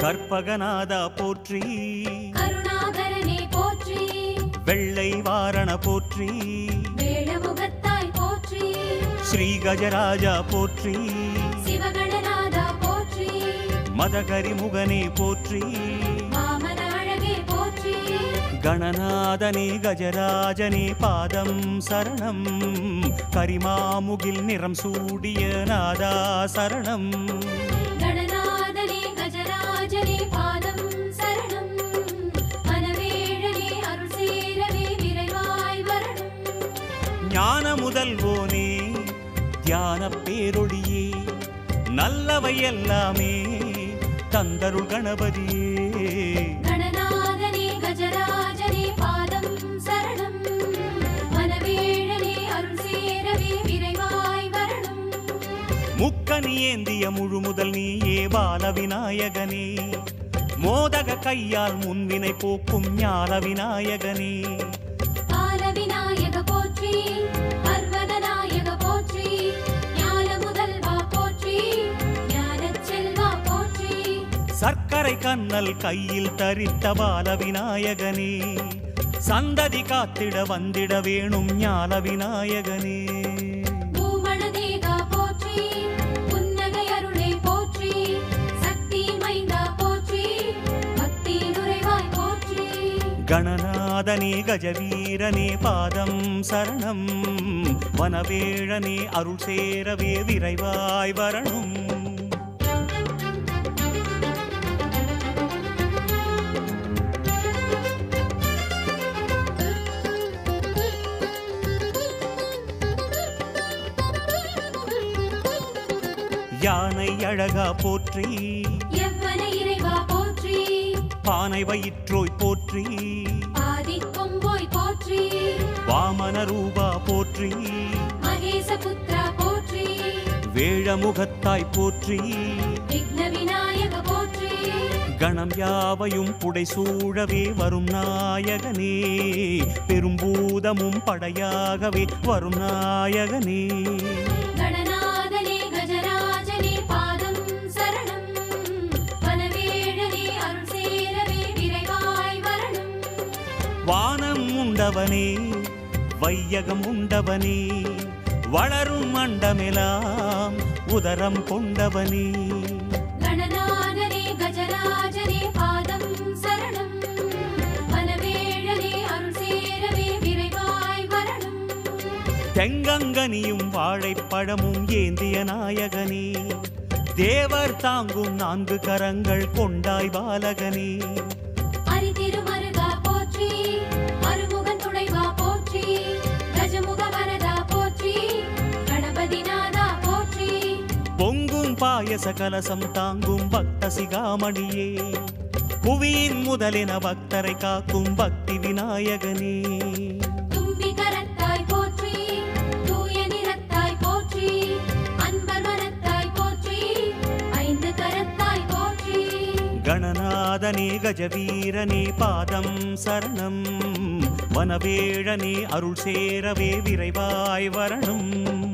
கற்பகநாதா போற்றி. கருணாகரனே போற்றி. வெள்ளை வாரண போற்றி. வேழமுகத்தாய் போற்றி. ஸ்ரீ கஜராஜா போற்றி. சிவகணநாதா போற்றி. மதகரி முகனே போற்றி. மாமன அழகே போற்றி. கணநாதனே கஜராஜனே பாதம் சரணம். கரிமாமுகில் நிறம் சூடிய நாதா சரணம். ஞான முதல்வோனே தியான பேரொழியே நல்லவை எல்லாமே தந்தருள் கணபதியே. ஏந்திய முழு முதல் நீயே பால விநாயகனே. மோதக கையால் முன்வினை போக்கும் ஞான விநாயகனே சர்க்கரை கண்ணல் கையில் தரித்த பால விநாயகனே. சந்ததி காத்திட வந்திட வேணும் ஞான விநாயகனே. போற்றி கணநாதனே கஜவீரனே பாதம் சரணம். வனவேழனே அருள் சேரவே விரைவாய் வரணும். யானை அழகா போற்றி. பானை வயிற்றோய் போற்றி. போற்றி. வாமன ரூபா போற்றி. மகேச புத்ரா போற்றி. வேழமுகத்தாய் போற்றி. விக்ன விநாயக போற்றி. கணம் யாவையும் புடை சூழவே வரும் நாயகனே. பெரும்பூதமும் படையாகவே வரும் நாயகனே. கணநாதனே கஜராஜனே பாதம் சரணம். வனவேழனே அருள் சேரவே விரைவாய் வரணும் வானம் உண்டவனே வையகம் உண்டவனே வளரும் அண்டமெலாம் உதரம் கொண்டவனே. தெங்கங்கனியும் வாழைப்பழமும் ஏந்திய நாயகனே தேவர் தாங்கும் நான்கு கரங்கள் கொண்டாய் பாலகனே. பாயச கலசம் தாங்கும் பக்த சிகாமணியே. புவியின் முதலென பக்தரை காக்கும் பக்தி விநாயகனே. கணநாதனே கஜவீரனே பாதம் சரணம். வனவேழனே அருள் சேரவே விரைவாய் வரணும்.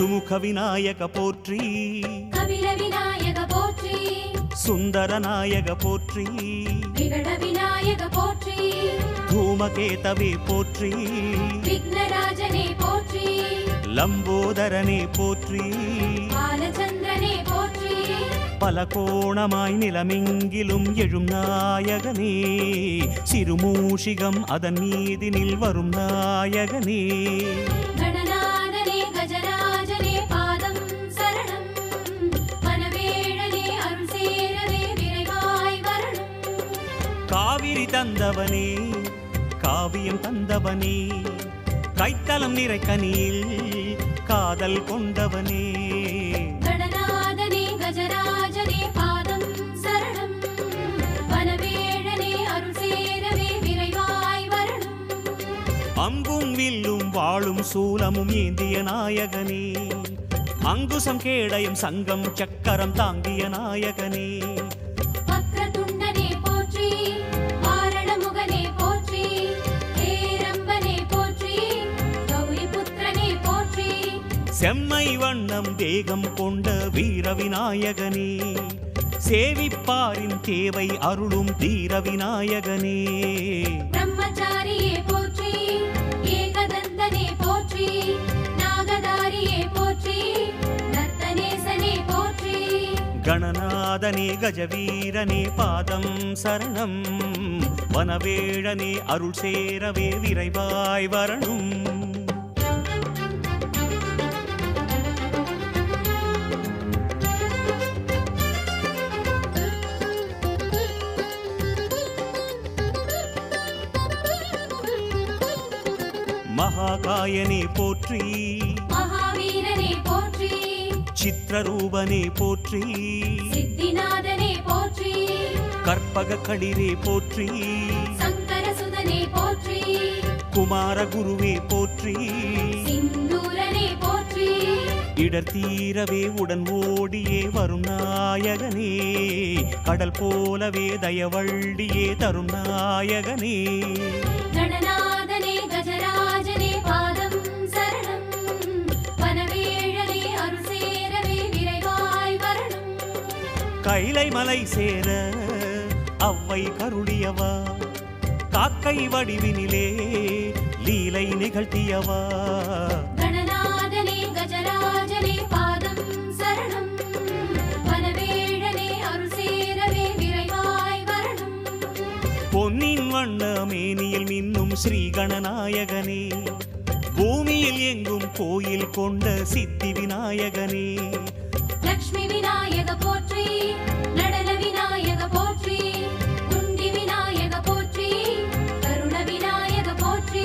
சுமுக விநாயக போற்றி. கபில விநாயக போற்றி. சுந்தர நாயக போற்றி. விகட விநாயக போற்றி. தூமகேதவே போற்றி. விக்னராஜனே போற்றி. லம்போதரனே போற்றி. பாலச்சந்திரனே போற்றி. பல கோணமாய் நிலமெங்கிலும் எழும் நாயகனே. சிறுமூஷிகம் அதன் மீதினில் வரும் நாயகனே. கணநாதனே கஜராஜனே காவிரி தந்தவனே காவியம் தந்தவனே கைத்தலம் நிறைக்கனியில் காதல் கொண்டவனே. அம்பும் வில்லும் வாளும் சூலமும் ஏந்திய நாயகனே. அங்குசம் கேடயம் சங்கம் சக்கரம் தாங்கிய நாயகனே. செம்மை வண்ணம் தேகம் கொண்ட வீர விநாயகனே சேவிப்பாரின் தேவை அருளும் தீர விநாயகனே பிரம்மச்சாரியே போற்றி ஏகதந்தனே போற்றி நாகதாரியே போற்றி நர்த்தனேசனே போற்றி. கணநாதனே கஜவீரனே பாதம் சரணம். வனவேழனே அருள் சேரவே விரைவாய் வரணும். மகாகாயனே போற்றி. மகாவீரனே போற்றி. சித்திரரூபனே போற்றி. சித்திநாதனே போற்றி. கற்பக களிரே போற்றி. சங்கரசுதனே போற்றி. குமார குருவே போற்றி. சிந்தூரனே போற்றி. இடர் தீரவே உடன் ஓடியே வரும் நாயகனே. கடல் போலவே தயவள்ளியே தரும் நாயகனே. கைலை மலை சேர அவ்வை கருளியவா? காக்கை வடிவினிலே லீலை நிகழ்த்தியவா? பொன்னின் வண்ண மேனியில் மின்னும் ஸ்ரீ கணநாயகனே பூமியில் எங்கும் கோயில் கொண்ட சித்தி விநாயகனே லக்ஷ்மி விநாயக போற்றி நடன விநாயக போற்றி குண்டி விநாயக போற்றி கருண விநாயக போற்றி.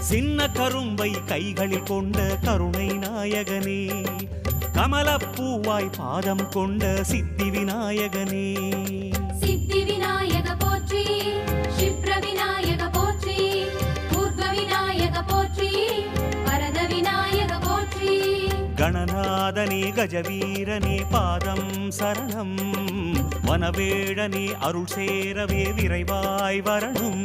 சின்ன கரும்பை கைகளில் கொண்ட கருணை நாயகனே கமலப்பூவாய் பாதம் கொண்ட சித்தி விநாயகனே. கணநாதனே கஜவீரனே பாதம் சரணம். வனவேழனே அருள் சேரவே விரைவாய் வரணும்.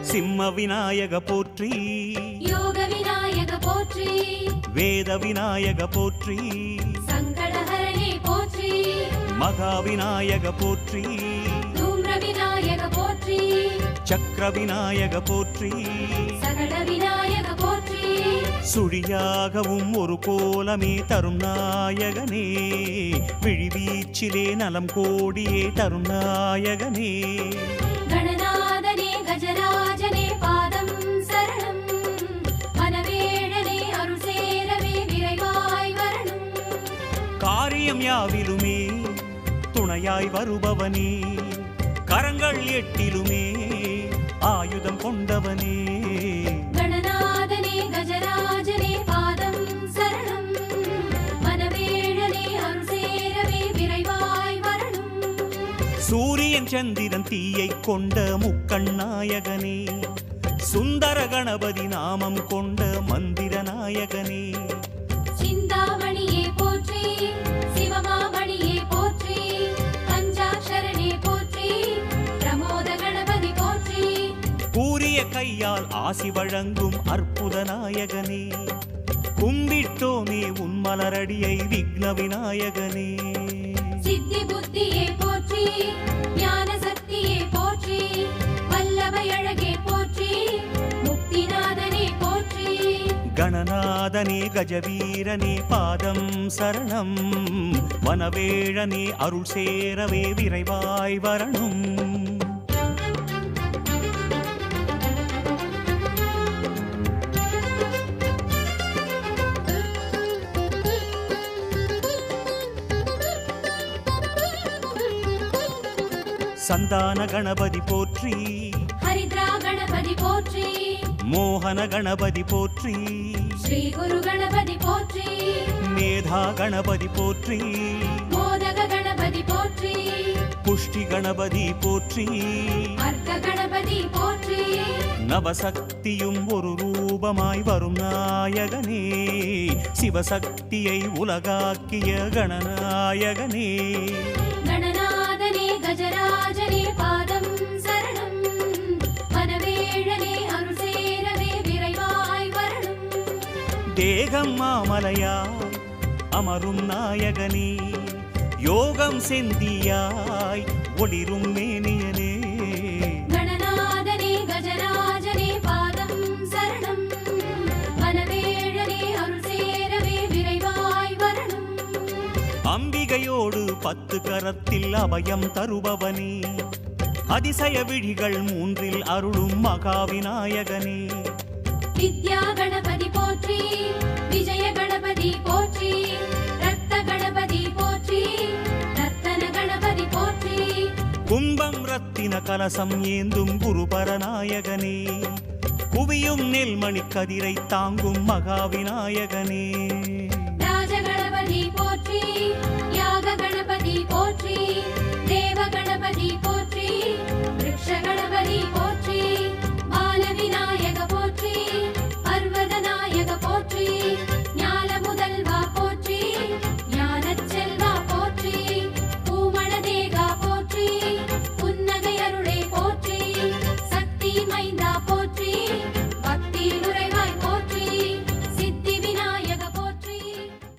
சிம்ம விநாயக போற்றி. யோக விநாயக போற்றி. வேத விநாயக போற்றி. மகா விநாயக போற்றி. விநாயக போற்றி. சக்கர விநாயக போற்றி. சகட விநாயக போற்றி. சுழியாகவும் ஒரு கோலமே தரும் நாயகனே. விழிவீச்சிலே நலம் கோடியே தரும் நாயகனே. கணநாதனே கஜராஜனே பாதம் சரணம். மனவேழனே அருள் சேரவே விரைவாய் வரணும். காரியம் யாவிலுமே துணையாய் வருபவனே. கரங்கள் எட்டிலுமே ஆயுதம் கொண்டவனே. சூரியன் சந்திரன் தீயை கொண்ட முக்கண் நாயகனே. சுந்தர கணபதி நாமம் கொண்ட மந்திர நாயகனே. சிந்தாமணியே கையால் ஆசி வழங்கும் அற்புத நாயகனே. கும்பிட்டோமே உன் மலரடியை விக்ன விநாயகனே. சித்தி புத்தியே போற்றி ஞான சக்தியே போற்றி வல்லமை அழகே போற்றி முக்திநாதனே போற்றி. கணநாதனே கஜவீரனே பாதம் சரணம். வனவேழனே அருள் சேரவே விரைவாய் வரணும். சந்தான கணபதி போற்றி. ஹரித்ரா கணபதி போற்றி. மோகன கணபதி போற்றி. ஸ்ரீ குரு கணபதி போற்றி. மேதா கணபதி போற்றி. மோதக கணபதி போற்றி. புஷ்டி கணபதி போற்றி. அர்த்த கணபதி போற்றி. நவசக்தியும் ஒரு ரூப ரூபமாய் வரும் நாயகனே. சிவசக்தியை உலகாக்கிய கணநாயகனே. தேகம் மாமலையாய் அமரும் நாயகனே யோகம் செந்தியாய். ஒளிரும் மேனியனே. அம்பிகையோடு பத்து கரத்தில் அபயம் தருபவனே. அதிசய விழிகள் மூன்றில் அருளும் மகாவிநாயகனே. வித்யா கணபதி போற்றி விஜய கணபதி போற்றி ரத்த கணபதி போற்றி ரத்தன கணபதி போற்றி. கும்பம் ரத்தின கலசம் ஏந்தும் குருபரநாயகனே. குவியும் நெல்மணி கதிரை தாங்கும் மகாவிநாயகனே. ராஜ கணபதி போற்றி யாக கணபதி போற்றி தேவ கணபதி போற்றி விருட்ச கணபதி போற்றி.